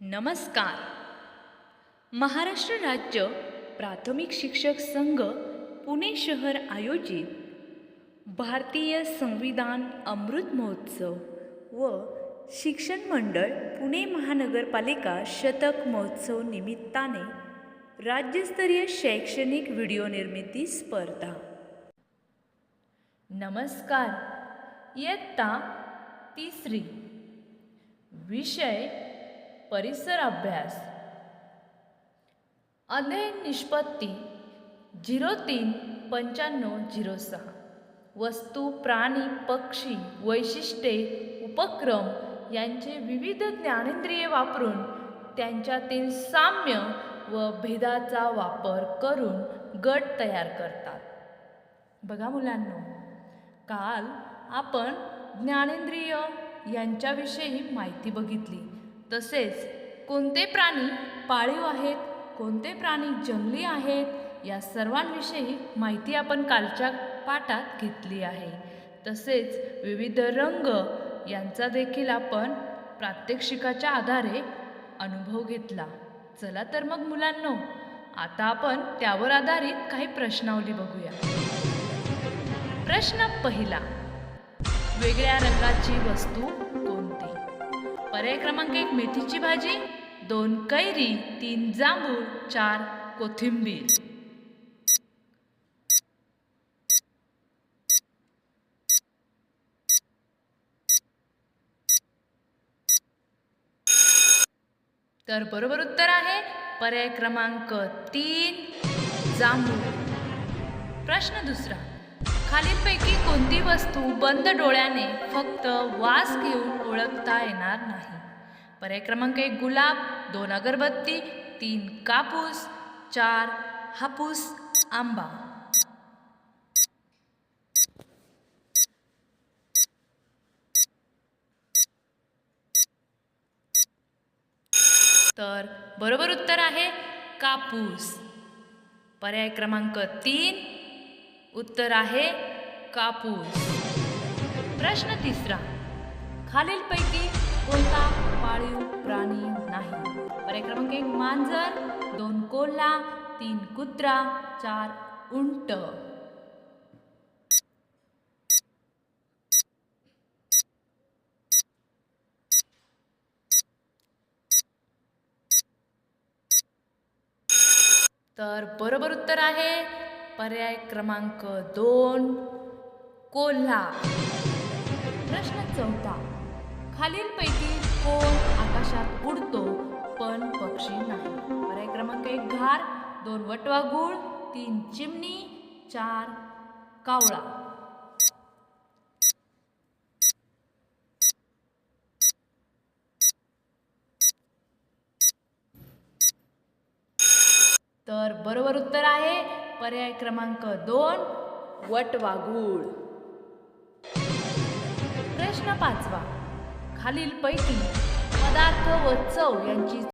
नमस्कार. महाराष्ट्र राज्य प्राथमिक शिक्षक संघ पुणे शहर आयोजित भारतीय संविधान अमृत महोत्सव व शिक्षण मंडळ पुणे महानगरपालिका शतक महोत्सव निमित्ताने राज्यस्तरीय शैक्षणिक व्हिडिओ निर्मिती स्पर्धा. नमस्कार. इयत्ता तिसरी. विषय परिसर अभ्यास. अध्ययन निष्पत्ती झिरो तीन पंच्याण्णव झिरो सहा. वस्तू प्राणी पक्षी वैशिष्ट्ये उपक्रम यांचे विविध ज्ञानेंद्रिये वापरून त्यांच्यातील साम्य व भेदाचा वापर करून गट तयार करतात. बघा मुलांनो काल आपण ज्ञानेंद्रिय यांच्याविषयी माहिती बघितली. तसेच कोणते प्राणी पाळीव आहेत कोणते प्राणी जंगली आहेत या सर्वांविषयी माहिती आपण कालच्या पाठात घेतली आहे. तसेच विविध रंग यांचा देखील आपण प्रात्यक्षिकाच्या आधारे अनुभव घेतला. चला तर मग मुलांनो आता आपण त्यावर आधारित काही प्रश्नावली बघूया. प्रश्न पहिला. वेगळ्या रंगाची वस्तू कोणती? पर्याय क्रमांक एक मेथीची भाजी दोन कैरी तीन जांभूळ चार कोथिंबीर. तर बरोबर उत्तर आहे पर्याय क्रमांक तीन जांभूळ. प्रश्न दुसरा. खालीलपैकी कोणती वस्तू बंद डोळ्याने फक्त वास घेऊन ओळखता येणार नाही? पर्याय क्रमांक एक गुलाब दोन अगरबत्ती तीन कापूस चार हापूस आंबा. तर बरोबर उत्तर आहे कापूस. पर्याय क्रमांक तीन उत्तर आहे कापूस. प्रश्न तिसरा. खालीलपैकी कोणता पाळीव प्राणी नाही? पर्याय क्रमांक एक मांजर दोन कोल्हा तीन कुत्रा चार उंट. तर बरोबर उत्तर आहे पर्याय क्रमांक दोन. कोल्हा प्रश्न चौथा. खालीलपैकी कोण आकाशात उडतो पण पक्षी नाही? पर्याय क्रमांक एक घार. दोन वटवागुळ तीन चिमणी. चार कावळा. तर बरोबर उत्तर आहे. पर्याय क्रमांक दोन वटवाघूळ प्रश्न पाचवा. खालीलपैकी पदार्थ व चव यांची